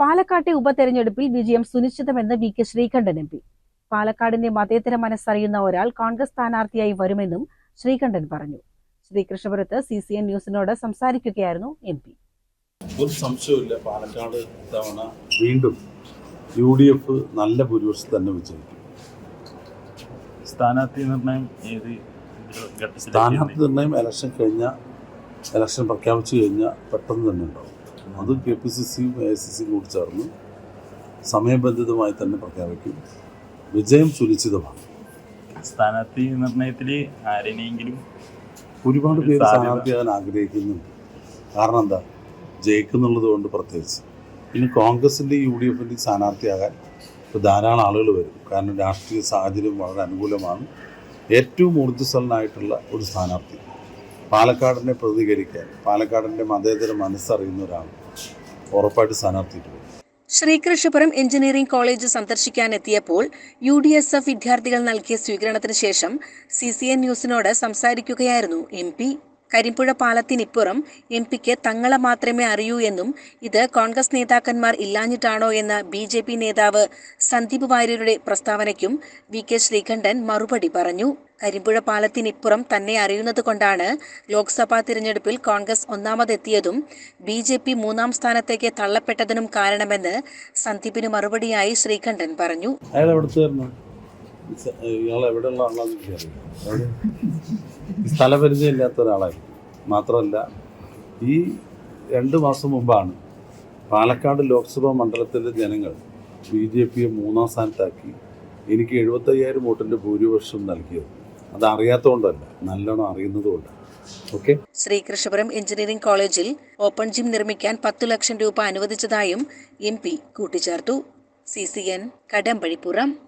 പാലക്കാട്ടെ ഉപതെരഞ്ഞെടുപ്പിൽ വിജയം സുനിശ്ചിതമെന്ന് V K Sreekandan M P. പാലക്കാടിന്റെ മതേതര മനസ്സറിയുന്ന ഒരാൾ കോൺഗ്രസ് സ്ഥാനാർത്ഥിയായി വരുമെന്നും ശ്രീകണ്ഠൻ പറഞ്ഞു. ശ്രീകൃഷ്ണപുരത്ത് സി സി എൻ ന്യൂസിനോട് സംസാരിക്കുകയായിരുന്നു എം പി. ഒരു സംശയമില്ല പാലക്കാട് തവണ വീണ്ടും യു ഡി എഫ് നല്ല ഭൂരിപക്ഷം തന്നെ വിജയിക്കും. സ്ഥാനാർത്ഥി നിർണയം ഏത് സ്ഥാനാർത്ഥി നിർണയം ഇലക്ഷൻ കഴിഞ്ഞ ഇലക്ഷൻ പ്രഖ്യാപിച്ചു കഴിഞ്ഞാൽ പെട്ടെന്ന് തന്നെ ഉണ്ടാവും. അത് കെ പി സി സിയും എ ഐ സി സിയും കൂടി ചേർന്ന് സമയബന്ധിതമായി തന്നെ പ്രഖ്യാപിക്കും. വിജയം സുനിശ്ചിതമാണ്. സ്ഥാനാർത്ഥി നിർണയത്തിൽ ആരെയെങ്കിലും ഒരുപാട് പേര്. സ്ഥാനാർത്ഥിയാകാൻ ആഗ്രഹിക്കുന്നുണ്ട്. കാരണം എന്താ? ജയിക്കുന്നുള്ളത് കൊണ്ട് പ്രത്യേകിച്ച്. ഇനി കോൺഗ്രസിന്റെ യു ഡി എഫിന്റെ സ്ഥാനാർത്ഥിയാകാൻ ഇപ്പോൾ ധാരാളം ആളുകൾ വരും. കാരണം രാഷ്ട്രീയ സാഹചര്യം വളരെ അനുകൂലമാണ്. ഏറ്റവും ഊർജസ്വലനായിട്ടുള്ള ഒരു സ്ഥാനാർത്ഥി. പാലക്കാടിനെ പ്രതികരിക്കാൻ പാലക്കാടിന്റെ മതേതര മനസ്സറിയുന്ന ഒരാൾ ഉറപ്പായിട്ട് സ്ഥാനാർത്ഥിയിട്ട് ശ്രീകൃഷ്ണപുരം എഞ്ചിനീയറിംഗ് കോളേജ് സന്ദർശിക്കാനെത്തിയപ്പോൾ യു ഡി എസ് എഫ് വിദ്യാർത്ഥികൾ നൽകിയ സ്വീകരണത്തിന് ശേഷം സി സി എൻ ന്യൂസിനോട് സംസാരിക്കുകയായിരുന്നു എം പി കരിമ്പുഴ പാലത്തിനിപ്പുറം എം പിക്ക് തങ്ങളെ മാത്രമേ അറിയൂ എന്നും ഇത് കോൺഗ്രസ് നേതാക്കന്മാർ ഇല്ലാഞ്ഞിട്ടാണോ എന്ന ബി ജെ പി നേതാവ് സന്ദീപ് വാര്യരുടെ പ്രസ്താവനയ്ക്കും വി കെ ശ്രീകണ്ഠൻ മറുപടി പറഞ്ഞു. കരിമ്പുഴ പാലത്തിനിപ്പുറം തന്നെ അറിയുന്നത് കൊണ്ടാണ് ലോക്സഭാ തിരഞ്ഞെടുപ്പിൽ കോൺഗ്രസ് ഒന്നാമതെത്തിയതും ബി ജെ പി മൂന്നാം സ്ഥാനത്തേക്ക് തള്ളപ്പെട്ടതിനും കാരണമെന്ന് സന്ദീപിന് മറുപടിയായി ശ്രീകണ്ഠൻ പറഞ്ഞു. ഇയാൾ എവിടെയുള്ള ആളാണെന്ന് എനിക്കറിയില്ല. സ്ഥലപരിചയം ഇല്ലാത്ത ഒരാളായിരിക്കും മാത്രമല്ല ഈ രണ്ട് മാസം മുമ്പാണ് പാലക്കാട് ലോക്സഭാ മണ്ഡലത്തിലെ ജനങ്ങൾ ബി ജെ പിയെ മൂന്നാം സ്ഥാനത്താക്കി എനിക്ക് എഴുപത്തയ്യായിരം വോട്ടിന്റെ ഭൂരിപക്ഷം നൽകിയത്. അത് അറിയാത്തതുകൊണ്ടല്ല നല്ലോണം അറിയുന്നതുകൊണ്ടാണ്. ഓക്കെ? ശ്രീകൃഷ്ണപുരം എഞ്ചിനീയറിംഗ് കോളേജിൽ ഓപ്പൺ ജിം നിർമ്മിക്കാൻ പത്തു ലക്ഷം രൂപ അനുവദിച്ചതായും എം പി കൂട്ടിച്ചേർത്തു. C C N Kadambazhipuram.